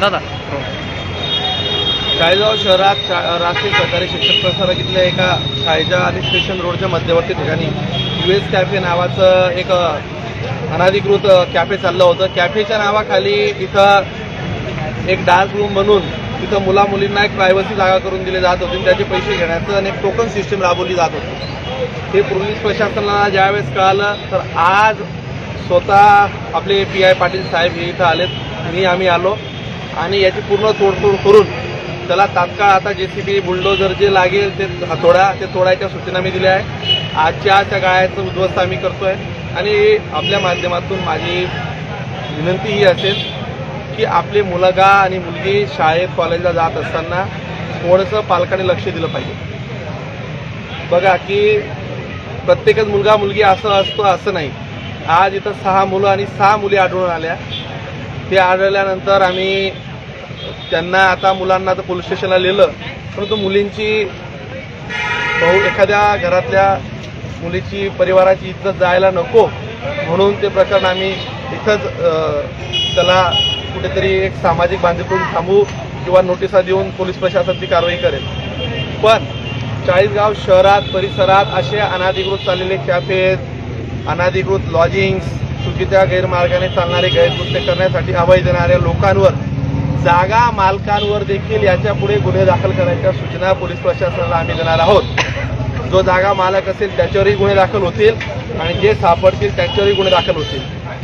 दादा. हो. काळेगाव शहरात शा राष्ट्रीय सरकारी शिक्षण प्रसारकीतल्या एका शाळेच्या आणि स्टेशन रोडच्या मध्यवर्ती ठिकाणी यू एस कॅफे नावाचं एक अनाधिकृत अनधिकृत कॅफे चाललं होतं. कॅफेच्या नावाखाली इथं एक डान्स रूम बनून तिथं मुला मुलींना एक प्रायव्हसी जागा करून दिली जात होती. त्याचे पैसे घेण्याचं आणि एक टोकन सिस्टीम राबवली जात होती. हे पोलीस प्रशासनाला ज्यावेळेस कळालं तर आज स्वतः आपले पी आय पाटील साहेब हे इथं आलेत. मी आम्ही आलो. आणि याची पूर्ण तोडफोड करून त्याला तात्काळ आता जे सी बी बुलडोजर जे लागेल ते तोडा ते तोडायच्या सूचना मी दिल्या आहे आजच्या आजच्या गाळ्याचं उद्ध्वस्त आम्ही करतोय. आणि आपल्या माध्यमातून माझी विनंती ही असेल की आपले मुलगा आणि मुलगी शाळेत कॉलेजला जात असताना थोडंसं पालकांनी लक्ष दिलं पाहिजे. बघा की प्रत्येकच मुलगा मुलगी असं असतो असं नाही. आज इथं सहा मुलं आणि सहा मुली आढळून आल्या. ते आढळल्यानंतर आम्ही त्यांना आता मुलांना तर पोलीस स्टेशनला लिहिलं परंतु मुलींची भाऊ एखाद्या घरातल्या मुलीची परिवाराची इज्जत जायला नको म्हणून ते प्रकरण आम्ही इथंच त्याला कुठेतरी एक सामाजिक बांधकून थांबू किंवा नोटिसा देऊन पोलीस प्रशासन ती कारवाई करेल. पण चाळीसगाव शहरात परिसरात असे अनाधिकृत चाललेले कॅफेज अनाधिकृत लॉजिंग्स चुकीच्या गैरमार्गाने चालणारे गैरकृत्य करण्यासाठी अभय देणाऱ्या लोकांवर जागा मालकांवर देखील याच्यापुढे गुन्हे दाखल करायच्या सूचना पोलीस प्रशासनाला आम्ही देणार आहोत. जो जागा मालक असेल त्याच्यावरही गुन्हे दाखल होतील आणि जे सापडतील त्यांच्यावरही गुन्हे दाखल होतील.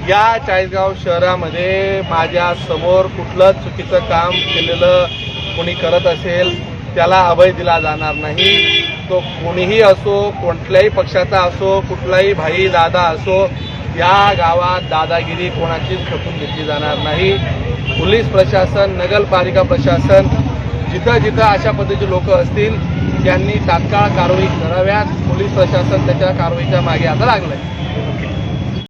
या चाळीसगाव शहरामध्ये माझ्यासमोर कुठलंच चुकीचं काम केलेलं कोणी करत असेल त्याला अभय दिला जाणार नाही. तो कोणीही असो कोणत्याही पक्षाचा असो कुठलाही भाई दादा असो या गावात दादागिरी कोणाचीच खपून घेतली जाणार नाही. पोलीस प्रशासन नगरपालिका प्रशासन जिथं जिथं अशा पद्धतीचे लोक असतील त्यांनी तात्काळ कारवाई कराव्यात. पोलीस प्रशासन त्याच्या कारवाईच्या मागे आता लागलंय.